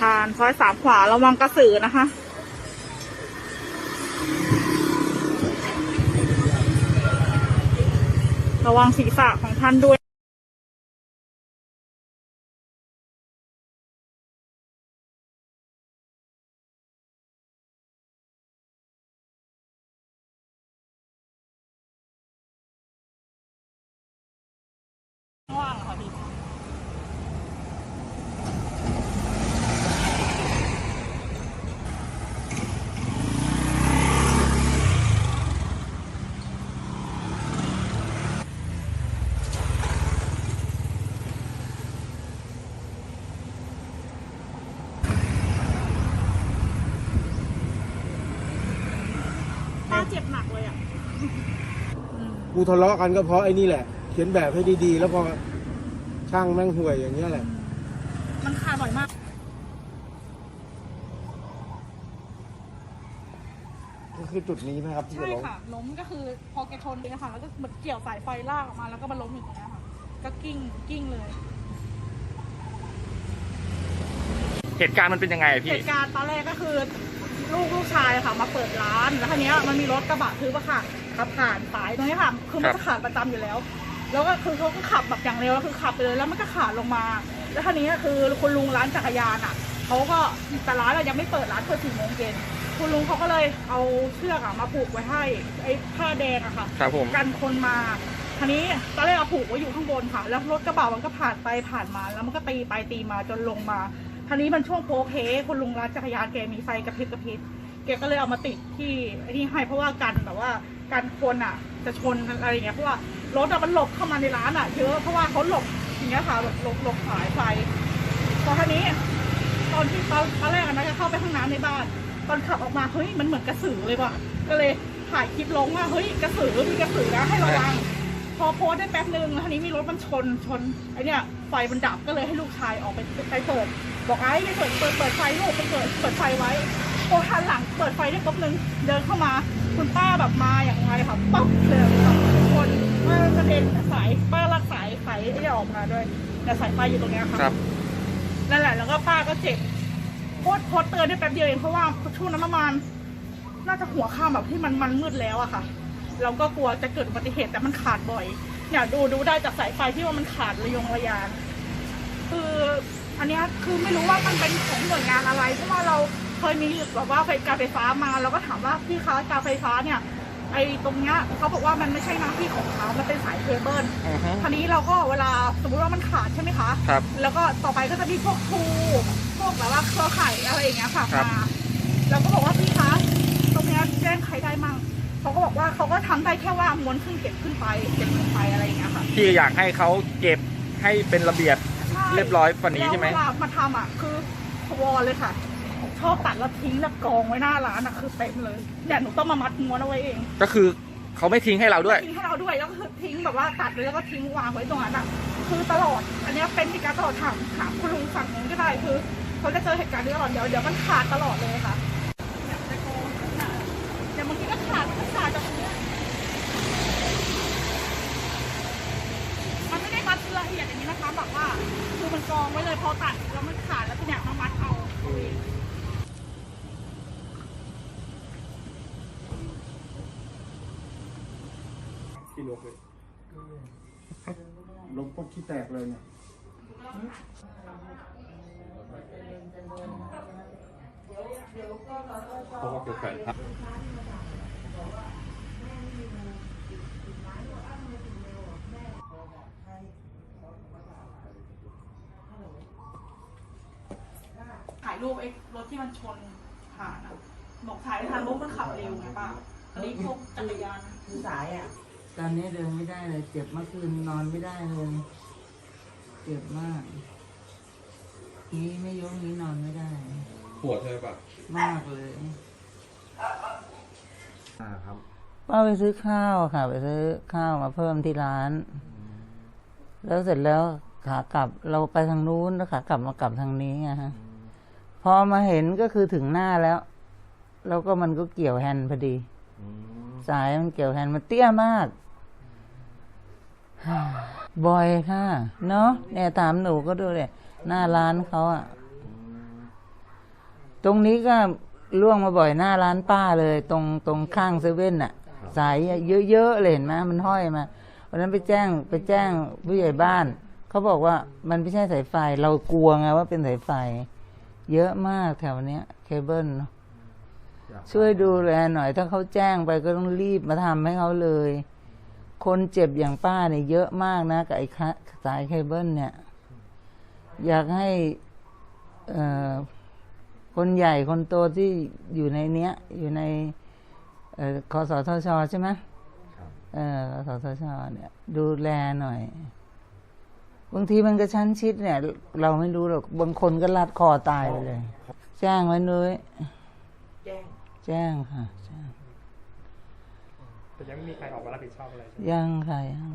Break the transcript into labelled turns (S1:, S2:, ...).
S1: ผ่านซอยสามขวาระวังกระสือนะคะ ระวังศีรษะของท่านด้วยว่างค่ะพี่ ป้าเจ็บหนักเลยอะ
S2: กูทะเลาะกันก็เพราะไอ้นี่แหละ เขียนแบบให้ดีๆ แล้วพอช่างแม่งห่วยอย่างเงี้ยแหละ
S1: มันขาดบ่อยมาก
S2: ก็คือจุดนี้นะครับที่
S1: ใช่
S2: จะล้ม
S1: ค่ะ ล้มก็คือพอแกชนเลยค่ะ แล้วก็เหมือนเกี่ยวสายไฟลากออกมา แล้วก็มาล้มอย่างเงี้ยค่ะ ก็กิ้งกิ้งเลย
S3: เหตุการณ์มันเป็นยังไงอะ
S1: เห
S3: พี่
S1: ตุการณ์ตอนแรกก็คือลูกลูกชายอะค่ะมาเปิดร้าน แล้วทีเนี้ยมันมีรถกระบะทึบอะค่ะ ขับผ่านสายตรงนี้ค่ะคือมันจะขาดประจำอยู่แล้ว แล้วก็คือเขาก็ขับแบบอย่างเร็วแล้วคือขับไปเลยแล้วมันก็ขาดลงมา แล้วทีนี้คือคุณลุงร้านจักรยานอะเขาก็แต่ร้านอะยังไม่เปิดร้านเปิดสี่โมงเย็นคุณลุงเขาก็เลยเอาเชือกอะมาผูกไว้ให้ไอ้ผ้าแดงอะค่ะ
S3: ครับผม
S1: กันคนมาทีนี้ตอนแรกเอาผูกไว้อยู่ข้างบนค่ะ แล้วรถกระบะมันก็ผ่านไปผ่านมาแล้วมันก็ตีไปตีมาจนลงมาทีนี้มันช่วงโพเพคุณลุงร้านจักรยานแกมีไฟกระพริบกระพริบแกก็เลยเอามาติดที่ไอ้นี่ให้เพราะว่ากันแบบว่า การคนอะ จะชนอะไรอย่างเงี้ยเพราะว่ารถอะมันหลบเข้ามาในร้านอะเยอะเพราะว่าเขาหลบอย่างเงี้ยค่ะแบบหลบหลบสายไฟพอทีนี้ ตอนที่ตอนตอนแรกอะนะจะเข้าไปห้องน้ำในบ้าน ตอนขับออกมาเฮ้ยมันเหมือนกระสือเลยว่ะ ก็เลยถ่ายคลิปลงว่าเฮ้ยกระสือมีกระสือนะให้ระวังพอโพสต์ได้แป๊บนึงแล้วทีนี้มีรถมันชนชนไอเนี่ยไฟมันดับก็เลยให้ลูกชายออกไปไปเปิด บอกไอ้ไปเปิดเปิดเปิดไฟลูกไปเปิดเปิดไฟไว้โอ้ทันหลังเปิดไฟได้แป๊บนึงเดินเข้ามา คุณป้าแบบมาอย่างไรค่ะป๊อกเลยค่ะทุกคนป้ากระเด็นสายป้าลักสายสายไอ้เนี่ยออกมาด้วย แต่สายไฟอยู่ตรงเนี้ยค่ะ
S3: ครับ
S1: นั่นแหละแล้วก็ป้าก็เจ็บโคตรโคตรเตือนได้แป๊บเดียวเองเพราะว่าช่วงนั้นประมาณน่าจะหัวข้ามแบบที่มันมันมืดแล้วอะค่ะ เราก็กลัวจะเกิดอุบัติเหตุแต่มันขาดบ่อยเนี่ยดูดูได้จากสายไฟที่ว่ามันขาดระยงระยานคืออันเนี้ยคือไม่รู้ว่ามันเป็นของหน่วยงานอะไรเพราะว่าเรา เคยมีแบบว่าไฟการไฟฟ้ามาเราก็ถามว่าพี่คะการไฟฟ้าเนี่ย ไอ้ตรงเนี้ยเขาบอกว่ามันไม่ใช่หน้าที่ของเขามันเป็นสายเคเบิล
S3: อือฮึ
S1: ทีนี้เราก็เวลาสมมติว่ามันขาดใช่ไหมคะ
S3: ครับ
S1: แล้วก็ต่อไปก็จะมีพวกครูพวกแบบว่าเครือข่ายอะไรอย่างเงี้ยค่ะ
S3: ครับ
S1: มาเราก็บอกว่าพี่คะตรงเนี้ยแจ้งใครได้มั่งเขาก็บอกว่าเขาก็ทำได้แค่ว่าม้วนขึ้นเก็บขึ้นไปเก็บขึ้นไปอะไรอย่างเงี้ยค่ะ
S3: พี่อยากให้เขาเก็บให้เป็นระเบียบ
S1: ใช่
S3: เรียบร้อยกว่านี้ใช่ไหม
S1: แล้วเวลามาทำอะคือวอลเลยค่ะ ชอบตัดแล้วทิ้งแล้วกองไว้หน้าร้านอะคือเต็มเลยเนี่ยหนูต้องมามัดม้วนเอาไว้เอง
S3: ก็คือเขาไม่ทิ้งให้เราด้วย
S1: ทิ้งให้เราด้วยแล้วก็คือทิ้งแบบว่าตัดเลยแล้วก็ทิ้งวางไว้ตรงนั้นอะคือตลอด อันเนี้ยเป็นเหตุการณ์ตลอดถามถามคุณลุงฝั่งนู้นก็ได้คือเขาจะเจอเหตุการณ์นี้ตลอดเดี๋ยวเดี๋ยวมันขาดตลอดเลยค่ะเดี๋ยวบางทีก็ขาดก็ขาดจากตรงเนี้ยมันไม่ได้มัดละเอียดอย่างนี้นะคะแบบว่าคือมันกองไว้เลยพอตัดแล้วมันขาดแล้วทีเนี้ยมามัดเอาเอาเอง
S2: ที่ลกเลยลกพวกขี้แตกเลยเนี่ย
S4: เพราะว่าเป็นแฟนพัก
S1: ถ่ายรูปไอ้รถที่มันชนผ่านอะบอกถ่ายไม่ทันรถมันขับเร็วไงป้าอันนี้พวกจักรยาน
S5: คือสายอะ ตอนนี้เดินไม่ได้เลย เจ็บเมื่อคืนนอนไม่ได้เลย เจ็บมาก นี้ไม่ยกนี้นอนไม่ได้
S4: ปวดใช่ปะ
S5: มากเลย
S2: อ่าครับ
S5: ป้าไปซื้อข้าวค่ะ ไปซื้อข้าวมาเพิ่มที่ร้าน แล้วเสร็จแล้วขากลับเราไปทางนู้นแล้วขากลับมากลับทางนี้ไงฮะพอมาเห็นก็คือถึงหน้าแล้ว แล้วก็มันก็เกี่ยวแฮนด์พอดี สายมันเกี่ยวแฮนด์มันเตี้ยมาก บ่อยค่ะ เนาะเนี่ยถามหนูก็ดูเลยหน้าร้านเขาอะตรงนี้ก็ล่วงมาบ่อยหน้าร้านป้าเลย ตรงตรงข้างเซเว่นอะสายเยอะๆเลยเห็นไหมมันห้อยมาวันนั้นไปแจ้งไปแจ้งผู้ใหญ่บ้าน เขาบอกว่ามันไม่ใช่สายไฟ เรากลัวไงว่าเป็นสายไฟ เยอะมากแถวเนี้ย เคเบิลเนอะช่วยดูแลหน่อย ถ้าเขาแจ้งไปก็ต้องรีบมาทำให้เขาเลย คนเจ็บอย่างป้าเนี่ยเยอะมากนะกับไอ้คะสายเคเบิลเนี่ย อยากให้เอ่อคนใหญ่คนโตที่อยู่ในเนี้ย อยู่ในเอ่อคอสทชใช่ไหมเออคอสทชเนี่ย ดูแลหน่อย บางทีมันกระชั้นชิดเนี่ย เราไม่รู้หรอก บางคนก็ลัดคอตายไปเลย แจ้งไว้นุ้ยแจ้ง แจ้งค่ะแจ้ง
S6: แต่ยังไม่มีใครออกมารับผิดชอบอะไร
S5: ยังค่ะยัง